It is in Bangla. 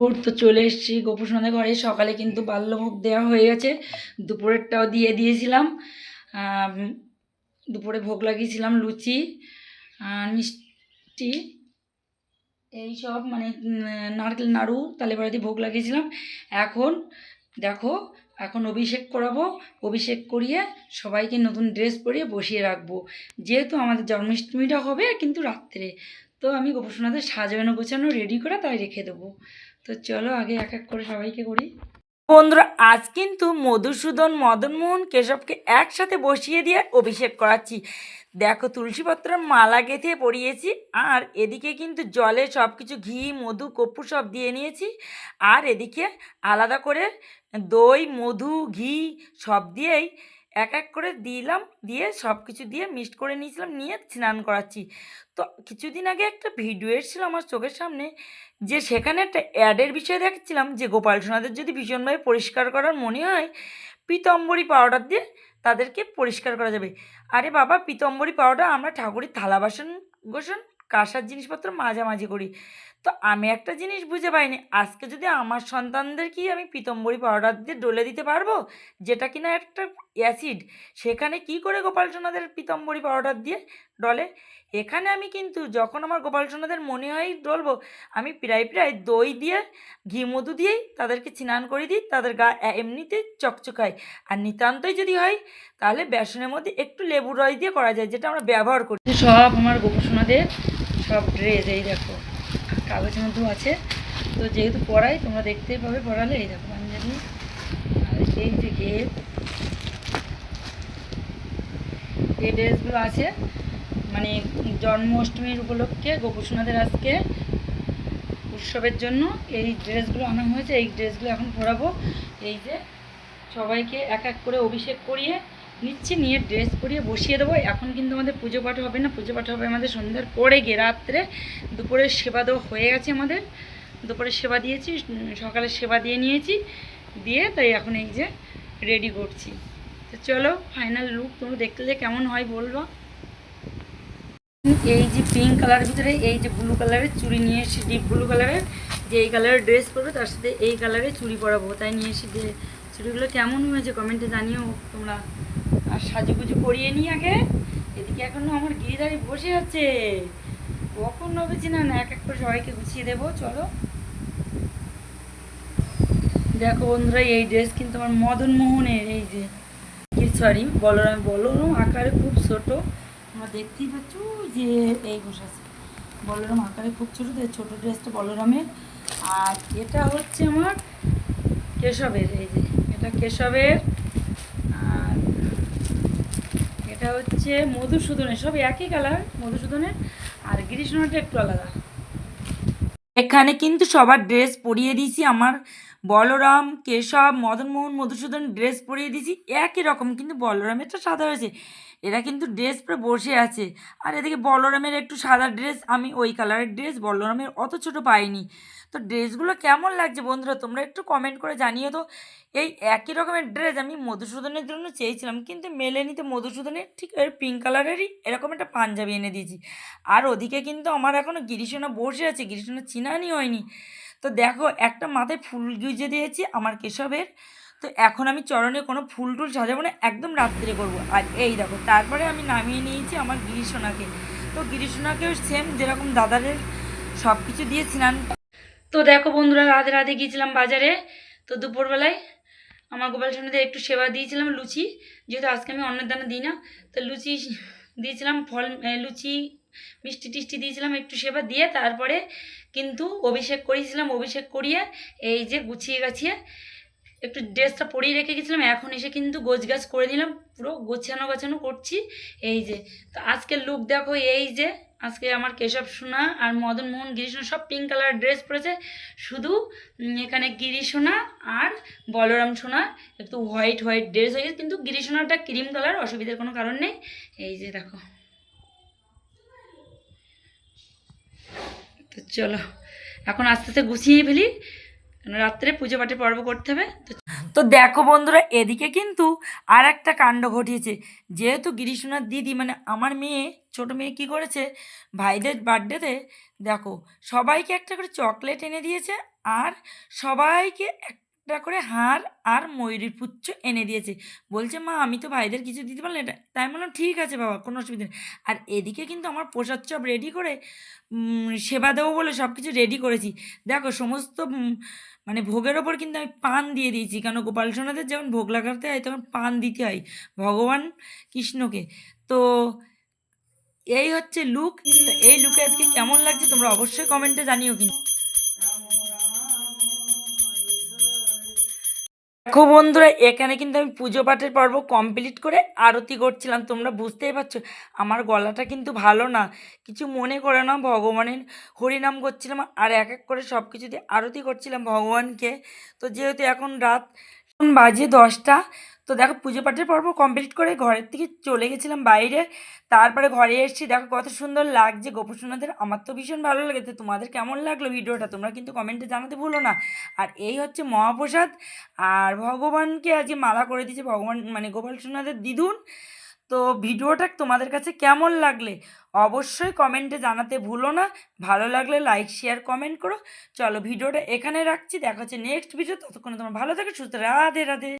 ওর তো চলে এসেছি গোপুসোনাদের ঘরে। সকালে কিন্তু বাল্যভোগ দেওয়া হয়ে গেছে। দুপুরেরটাও দিয়ে দিয়েছিলাম। দুপুরে ভোগ লাগিয়েছিলাম লুচি মিষ্টি, এই সব মানে নারকেল, নাড়ু, তালে বাড়িতে ভোগ লাগিয়েছিলাম। এখন দেখো, এখন অভিষেক করাবো। অভিষেক করিয়ে সবাইকে নতুন ড্রেস পরিয়ে বসিয়ে রাখব। যেহেতু আমাদের জন্মাষ্টমীটা হবে কিন্তু রাত্রে। তো আমি গোপুসোনাদের সাজানো গোছানো রেডি করে তাই রেখে দেবো। তো চলো আগে এক এক করে সবাইকে করি। বন্ধুরা, আজ কিন্তু মধুসূদন, মদনমোহন, কেশবকে একসাথে বসিয়ে দিয়ে অভিষেক করাচ্ছি। দেখো, তুলসীপত্র মালা গেঁথে পরিয়েছি, আর এদিকে কিন্তু জলে সব কিছু ঘি, মধু, কর্পূর সব দিয়ে নিয়েছি, আর এদিকে আলাদা করে দই, মধু, ঘি সব দিয়েই এক এক করে দিলাম, দিয়ে সব কিছু দিয়ে মিক্সড করে নিয়েছিলাম, নিয়ে স্নান করাচ্ছি। তো কিছুদিন আগে একটা ভিডিও এসেছিল আমার চোখের সামনে, যে সেখানে একটা অ্যাডের বিষয়ে দেখছিলাম, যে গোপাল সোনাদের যদি ভীষণভাবে পরিষ্কার করার মনে হয়, পিতম্বরী পাউডার দিয়ে তাদেরকে পরিষ্কার করা যাবে। আরে বাবা, পিতম্বরী পাউডার আমরা ঠাকুরের থালা বাসন গোসন, কাঁসার জিনিসপত্র মাঝামাঝি করি। তো আমি একটা জিনিস বুঝে পাইনি। আজকে যদি আমার সন্তানদের কি আমি পিতম্বরী পাউডার দিয়ে ডলে দিতে পারব, যেটা কিনা একটা অ্যাসিড, সেখানে কি করে গোপাল সোনাদের পিতম্বরী পাউডার দিয়ে ডলে? এখানে আমি কিন্তু যখন আমার গোপাল সোনাদের মনে হয় ডলবো, আমি প্রায় প্রায় দই দিয়ে, ঘি মধু দিয়েই তাদেরকে স্নান করে দিই, তাদের গা এমনিতে চকচকায়। আর নিতান্তই যদি হয়, তাহলে বেসনের মধ্যে একটু লেবুর রস দিয়ে করা যায়, যেটা আমরা ব্যবহার করি। সব আমার গোপসোনাদের সব ড্রেস এই দেখো। কাগজের মধ্যেও আছে। তো যেহেতু পড়াই, তোমরা দেখতেই পাবে, পড়ালে এই দেখো পাঞ্জাবি এই যে গেট, এই ড্রেসগুলো আছে। মানে জন্মাষ্টমীর উপলক্ষে, গোপসোনাদের আজকে উৎসবের জন্য এই ড্রেসগুলো আনা হয়েছে। এই ড্রেসগুলো এখন পরাবো। এই যে সবাইকে এক এক করে অভিষেক করিয়ে নিচ্ছি, নিয়ে ড্রেস পরিয়ে বসিয়ে দেবো। এখন কিন্তু আমাদের পুজো পাঠ হবে না। পুজো পাঠ হবে আমাদের সন্ধ্যার পরে গিয়ে রাত্রে। দুপুরের সেবা দেওয়া হয়ে গেছে আমাদের। দুপুরের সেবা দিয়েছি সকালে সেবা দিয়ে নিয়েছি। দিয়ে তাই এখন এই যে রেডি করছি। তো চলো ফাইনাল লুক তোমরা দেখলে কেমন হয় বলবা। এই যে পিঙ্ক কালার ভিতরে, এই যে ব্লু কালারের চুড়ি নিয়ে এসেছি। ডিপ ব্লু কালারের যে এই কালারের ড্রেস পরবো, তার সাথে এই কালারের চুড়ি পরাবো। তাই নিয়ে এসেছি চুড়িগুলো কেমন হয়েছে কমেন্টে জানিও তোমরা। আর সাজুগুজু করিয়ে নিই আগে। এদিকে এখনও আমার গিরিধারি বসে আছে। কখন নবেছি না না এক এক করে সবাইকে গুছিয়ে দেবো, চলো। দেখো বন্ধুরা, এই ড্রেস কিন্তু আমার মদন মোহনের, এই যে সরি বলরাম বলরাম আকারে খুব ছোট। তোমরা দেখতেই পাচ্ছ যে এই বসাছে বলরাম আকারে খুব ছোটো তো ছোটো ড্রেসটা বলরামের। আর এটা হচ্ছে আমার কেশবের, এই যে। কেশবের, আর এটা হচ্ছে মধুসূদনের সব একই কালার মধুসূদনের, আর গিরিশনটা একটু আলাদা। এখানে কিন্তু সবার ড্রেস পরিয়ে দিয়েছি, আমার বলরাম, কেশব, মদনমোহন, মধুসূদন ড্রেস পরিয়ে দিয়েছি। একই রকম কিন্তু বলরামেরটা সাদা হয়েছে। এরা কিন্তু ড্রেস পরে বসে আছে। আর এদিকে বলরামের একটু সাদা ড্রেস আমি ওই কালারের ড্রেস বলরামের অত ছোট পাইনি। তো ড্রেসগুলো কেমন লাগছে বন্ধুরা, তোমরা একটু কমেন্ট করে জানিও তো। এই একই রকমের ড্রেস আমি মধুসূদনের জন্য চেয়েছিলাম, কিন্তু মেলেনি তো মধুসূদনের ঠিক এর পিঙ্ক কালারেরই এরকম একটা পাঞ্জাবি এনে দিয়েছি। আর ওদিকে কিন্তু আমার এখনও গিরিশোনা বসে আছে, গিরিশোনা চিনানি হয়নি। তো দেখো একটা মাথায় ফুল গুজে দিয়েছি আমার কেশবের। তো এখন আমি চরণে কোনো ফুল টুল সাজাবো না, একদম রাত্রে করব। আর এই দেখো, তারপরে আমি নামিয়ে নিয়েছি আমার গিরিশোনাকে। তো গিরিশোনাকেও সেম যেরকম দাদাদের সব কিছু দিয়ে স্নান তো দেখো বন্ধুরা, রাধে রাধে গিয়েছিলাম বাজারে। তো দুপুরবেলায় আমার গোপাল সোনাদের একটু সেবা দিয়েছিলাম লুচি, যেহেতু আজকে আমি অন্নের দানা দিই না, তো লুচি দিয়েছিলাম, ফল লুচি মিষ্টি টিষ্টি দিয়েছিলাম একটু সেবা দিয়ে তারপরে কিন্তু অভিষেক করিয়েছিলাম অভিষেক করিয়ে এই যে গুছিয়ে গাছিয়ে একটু ড্রেসটা পরিয়ে রেখে গেছিলাম, এখন এসে কিন্তু গোছ গাছ করে নিলাম, পুরো গোছানো গাছানো করছি, এই যে। তো আজকের লুক দেখো এই যে, আজকে আমার কেশব সোনা আর মদন মোহন গিরি সোনা সব পিঙ্ক কালার ড্রেস পরেছে, শুধু এখানে গিরি সোনা আর বলরাম সোনা, একটু হোয়াইট হোয়াইট ড্রেস হয়ে গেছে, কিন্তু গিরি সোনাটা ক্রিম কালার অসুবিধার কোনো কারণ নেই, এই যে দেখো। তো চলো, এখন আস্তে আস্তে গুছিয়ে ফেলি। রাত্রে পুজো পাঠে পর্ব করতে হবে, তো দেখো বন্ধুরা, এদিকে কিন্তু আর একটা কাণ্ড ঘটিয়েছে। যেহেতু গিরিশোনার দিদি মানে আমার মেয়ে, ছোট মেয়ে কি করেছে, ভাইদের বার্থডেতে দেখো, সবাইকে একটা করে চকলেট এনে দিয়েছে, আর সবাইকে একটা করে হার আর ময়ূরীর পুচ্ছ এনে দিয়েছে। বলছে, মা, আমি তো ভাইদের কিছু দিতে পারলাম এটা তাই বললাম, ঠিক আছে বাবা, কোনো অসুবিধা নেই। আর এদিকে কিন্তু আমার প্রসাদ চপ রেডি করে সেবা দেবো বলে সব কিছু রেডি করেছি। দেখো, সমস্ত মানে ভোগের ওপর কিন্তু আমি পান দিয়ে দিয়েছি। কেন গোপাল সোনাদের যেমন ভোগ লাগাতে হয় তখন পান দিতে হয় ভগবান কৃষ্ণকে। তো এই হচ্ছে লুক। এই লুকে আজকে কেমন লাগছে তোমরা অবশ্যই কমেন্টে জানিও কিন্তু। দেখো বন্ধুরা, এখানে কিন্তু আমি পুজো পাঠের পর্ব কমপ্লিট করে আরতি করছিলাম। তোমরা বুঝতেই পারছ, আমার গলাটা কিন্তু ভালো না। কিছু মনে করে না, ভগবানের হরিনাম করছিলাম আর এক এক করে সব কিছু দিয়ে আরতি করছিলাম ভগবানকে। তো যেহেতু এখন রাত বাজে দশটা। তো দেখো পুজো পাঠের পর্ব কমপ্লিট করে ঘরের থেকে চলে গেছিলাম বাইরে। তারপরে ঘরে এসেছি দেখো কত সুন্দর লাগছে। গোপসুন্দর আমার তো ভীষণ ভালো লেগেছে। তোমাদের কেমন লাগল ভিডিওটা? তোমরা কিন্তু কমেন্টে জানাতে ভুলো না। আর এই হচ্ছে মহাপ্রসাদ। আর ভগবানকে আজকে মালা করে দিয়েছে ভগবান মানে গোপাল সোনাদের দিদুন তো ভিডিওটা তোমাদের কাছে কেমন লাগলে অবশ্যই কমেন্টে জানাতে ভুলো না। ভালো লাগলে লাইক শেয়ার কমেন্ট করো। চলো ভিডিওটা এখানে রাখছি। দেখা হচ্ছে নেক্সট ভিডিও ততক্ষণে তোমার ভালো থাকে, সুস্থ রাধে রাধে।